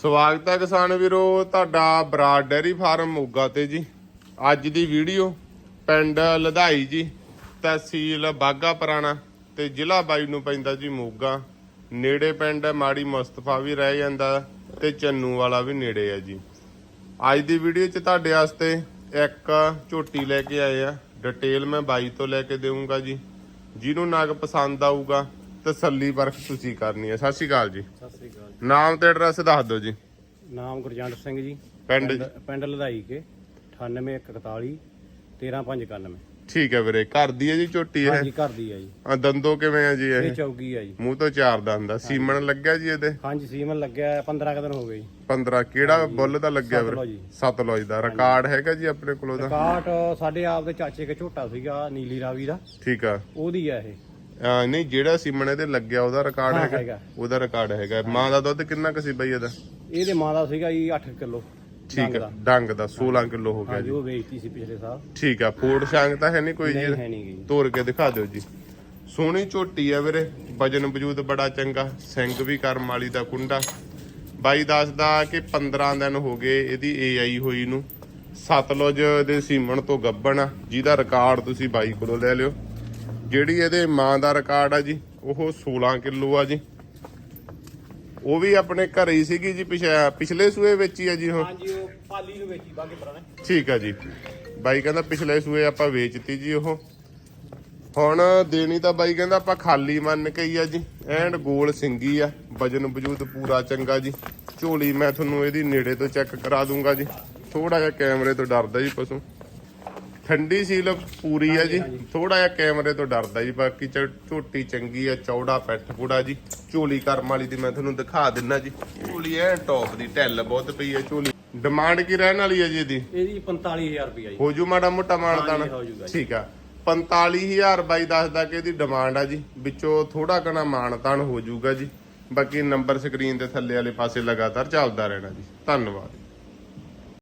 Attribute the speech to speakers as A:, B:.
A: ਸਵਾਗਤ ਹੈ ਕਿਸਾਨ ਵੀਰੋ, ਤੁਹਾਡਾ ਬਰਾਡ ਡੈਰੀ ਫਾਰਮ ਮੋਗਾ ਤੇ ਜੀ। ਅੱਜ ਦੀ ਵੀਡੀਓ ਪਿੰਡ ਲਧਾਈ ਜੀ, ਤਹਿਸੀਲ ਬਾਗਾ ਪੁਰਾਣਾ ਤੇ ਜ਼ਿਲ੍ਹਾ ਬਾਈ ਨੂੰ ਪੈਂਦਾ ਜੀ ਮੋਗਾ। ਨੇੜੇ ਪਿੰਡ ਮਾੜੀ ਮੁਸਤਫਾ ਵੀ ਰਹਿ ਜਾਂਦਾ ਤੇ ਚੰਨੂ ਵਾਲਾ ਵੀ ਨੇੜੇ ਹੈ ਜੀ। ਅੱਜ ਦੀ ਵੀਡੀਓ 'ਚ ਤੁਹਾਡੇ ਵਾਸਤੇ ਇੱਕ ਝੋਟੀ ਲੈ ਕੇ ਆਏ ਆ। ਡਿਟੇਲ ਮੈਂ ਬਾਈ ਤੋਂ ਲੈ ਕੇ ਦੇਵਾਂਗਾ ਜੀ। ਜਿਹਨੂੰ ਨਗ ਪਸੰਦ ਆਊਗਾ ਤਸੱਲੀ ਪਰਖ ਤੁਸੀਂ ਕਰਨੀ ਹੈ। ਸਤਿ ਸ਼੍ਰੀ ਅਕਾਲ ਜੀ।
B: ਸਤਿ ਸ੍ਰੀ ਅਕਾਲ
A: ਨਾਮ ਤੇ ਐਡਰੈਸ ਦੱਸ ਦਿਓ ਜੀ।
B: ਨਾਮ ਗੁਰਜੰਟ ਸਿੰਘ ਜੀ।
A: ਪਿੰਡ
B: ਪਿੰਡ ਲਧਾਈ ਕੇ 9841 13591
A: ਠੀਕ ਹੈ ਵੀਰੇ। ਘਰ ਦੀ ਹੈ ਜੀ ਝੋਟੀ ਹੈ?
B: ਹਾਂਜੀ ਘਰ ਦੀ ਆ ਜੀ।
A: ਆ ਦੰਦੋ ਕਿਵੇਂ ਆ ਜੀ
B: ਇਹ?
A: ਇਹ
B: ਚੌਗੀ ਆ ਜੀ।
A: ਮੂੰਹ ਤੋਂ ਚਾਰ ਦੰਦ ਆ। ਸੀਮਣ ਲੱਗਿਆ ਜੀ ਇਹਦੇ?
B: ਹਾਂਜੀ ਸੀਮਨ ਲੱਗਿਆ 15 ਕੁ ਦਿਨ ਹੋ ਗਏ ਜੀ।
A: 15 ਕਿਹੜਾ ਬੁੱਲ ਦਾ ਲੱਗਿਆ ਵੀਰੇ?
B: ਸਤਲੁਜ।
A: ਸਤਲੁਜ ਦਾ। ਰਿਕਾਰਡ ਹੈਗਾ ਜੀ ਆਪਣੇ ਕੋਲ ਉਹਦਾ
B: ਕਾਟ ਸਾਡੇ ਆਪ ਦੇ ਚਾਚੇ ਕੇ ਝੋਟਾ ਸੀਗਾ ਨੀਲੀ ਰਾਵੀ ਦਾ।
A: ਠੀਕ ਆ।
B: ਉਹਦੀ ਆ ਇਹ।
A: ਨਹੀਂ ਜਿਹੜਾ ਸੀਮਣ ਇਹਦੇ ਲੱਗਿਆ ਉਹਦਾ ਰਿਕਾਰਡ
B: ਹਾਂ,
A: ਹੈਗਾ।
B: ਹੈਗਾ।
A: ਉਹਦਾ ਰਿਕਾਰਡ ਹੈਗਾ। ਮਾਂ ਦਾ ਦੁੱਧ ਕਿੰਨਾ ਕੁ ਸੀ ਬਈ ਇਹਦਾ?
B: ਇਹਦੇ ਮਾਂ ਦਾ ਸੀਗਾ ਜੀ 8 ਕਿਲੋ।
A: ਠੀਕ ਆ ਡੰਗ ਦਾ 16 ਕਿਲੋ ਹੋ ਗਿਆ
B: ਹਾਂਜੀ
A: ਜੀ।
B: ਉਹ ਵੇਚਤੀ ਸੀ ਪਿਛਲੇ ਸਾਲ।
A: ਠੀਕ ਆ ਫੋੜ ਸ਼ਾਂਗ ਤਾਂ ਹੈ ਨਹੀਂ ਕੋਈ
B: ਨਹੀਂ
A: ਜੀ।
B: ਹੈ ਨਹੀਂ ਗਈ
A: ਤੋੜ ਕੇ ਦਿਖਾ ਦਿਓ ਜੀ। ਸੋਹਣੀ ਝੋਟੀ ਆ ਵੀਰੇ ਵਜਨ ਵਜੂਦ ਬੜਾ ਚੰਗਾ ਸਿੰਘ ਵੀ ਕਰਮ ਵਾਲੀ ਦਾ ਕੁੰਡਾ। ਬਾਈ ਦੱਸਦਾ ਕਿ 15 ਦਿਨ ਹੋ ਗਏ ਇਹਦੀ ਏਆਈ ਹੋਈ ਨੂੰ। ਸਤਲੁਜ ਦੇ ਸੀਮਣ ਤੋਂ ਗੱਬਣ ਆ ਜਿਹਦਾ ਰਿਕਾਰਡ ਤੁਸੀਂ ਬਾਈ ਕੋਲੋਂ ਲੈ ਲਿਓ। ਜਿਹੜੀ ਇਹਦੇ ਮਾਂ ਦਾ ਰਿਕਾਰਡ ਆ ਜੀ ਉਹ 16 ਕਿਲੋ ਆ ਜੀ। ਉਹ ਵੀ ਆਪਣੇ ਘਰੇ ਹੀ ਸੀਗੀ ਜੀ ਪਿਛਾ ਪਿਛਲੇ ਸੂਏ ਵਿੱਚ ਹੀ ਆ ਜੀ ਉਹ।
B: ਹਾਂਜੀ ਉਹ ਪਾਲੀ ਨੂੰ ਵੇਚੀ ਬਾਗੇ ਪੁਰਾਣੇ।
A: ਠੀਕ ਆ ਜੀ। ਬਾਈ ਕਹਿੰਦਾ ਪਿਛਲੇ ਸੂਏ ਆਪਾਂ ਵੇਚਤੀ ਜੀ ਉਹ। ਹੁਣ ਦੇਣੀ ਤਾਂ ਬਾਈ ਕਹਿੰਦਾ ਆਪਾਂ ਖਾਲੀ ਮੰਨ ਕੇ ਹੀ ਆ ਜੀ। ਐਂਡ ਗੋਲ ਸਿੰਗੀ ਆ ਵਜਨ ਵਜੂਦ ਪੂਰਾ ਚੰਗਾ ਜੀ। ਝੋਲੀ ਮੈਂ ਤੁਹਾਨੂੰ ਇਹਦੀ ਨੇੜੇ ਤੋਂ ਚੈੱਕ ਕਰਾ ਦੂੰਗਾ ਜੀ। ਥੋੜਾ ਜਿਹਾ ਕੈਮਰੇ ਤੋਂ ਡਰਦਾ ਜੀ ਪਸ਼ੂ। ਠੰਡੀ ਸੀਲ ਪੂਰੀ ਆ ਜੀ। ਥੋੜਾ ਜਿਹਾ ਕੈਮਰੇ ਤੋਂ ਡਰਦਾ ਜੀ ਬਾਕੀ ਝੋਟੀ ਚੰਗੀ ਆ ਚੌੜਾ ਪੈਠ ਪੂੜਾ ਜੀ। ਝੋਲੀ ਕਰਮ ਵਾਲੀ ਦੀ ਮੈਂ ਤੁਹਾਨੂੰ ਦਿਖਾ ਦਿੰਨਾ ਜੀ। ਝੋਲੀ ਐ ਟੌਪ ਦੀ ਢਿੱਲ ਬਹੁਤ ਪਈ ਹੈ ਝੋਲੀ। ਡਿਮਾਂਡ ਕੀ ਰਹਿਣ ਵਾਲੀ ਹੈ ਜੀ ਇਹਦੀ?
B: ਇਹਦੀ 45000 ਰੁਪਇਆ ਜੀ।
A: ਹੋ ਜੂ ਮਾੜਾ ਮੋਟਾ ਮਾਨਦਾਨ। ਠੀਕ ਆ। 45000 ਬਾਈ ਦੱਸਦਾ ਕਿ ਇਹਦੀ ਡਿਮਾਂਡ ਆ ਜੀ। ਵਿੱਚੋਂ ਥੋੜਾ ਕਣਾ ਮਾਨਤਾਨ ਹੋ ਜੂਗਾ ਜੀ। ਬਾਕੀ ਨੰਬਰ ਸਕਰੀਨ ਦੇ ਥੱਲੇ ਵਾਲੇ ਪਾਸੇ ਲਗਾਤਾਰ ਚੱਲਦਾ ਰਹਿਣਾ ਜੀ। ਧੰਨਵਾਦ।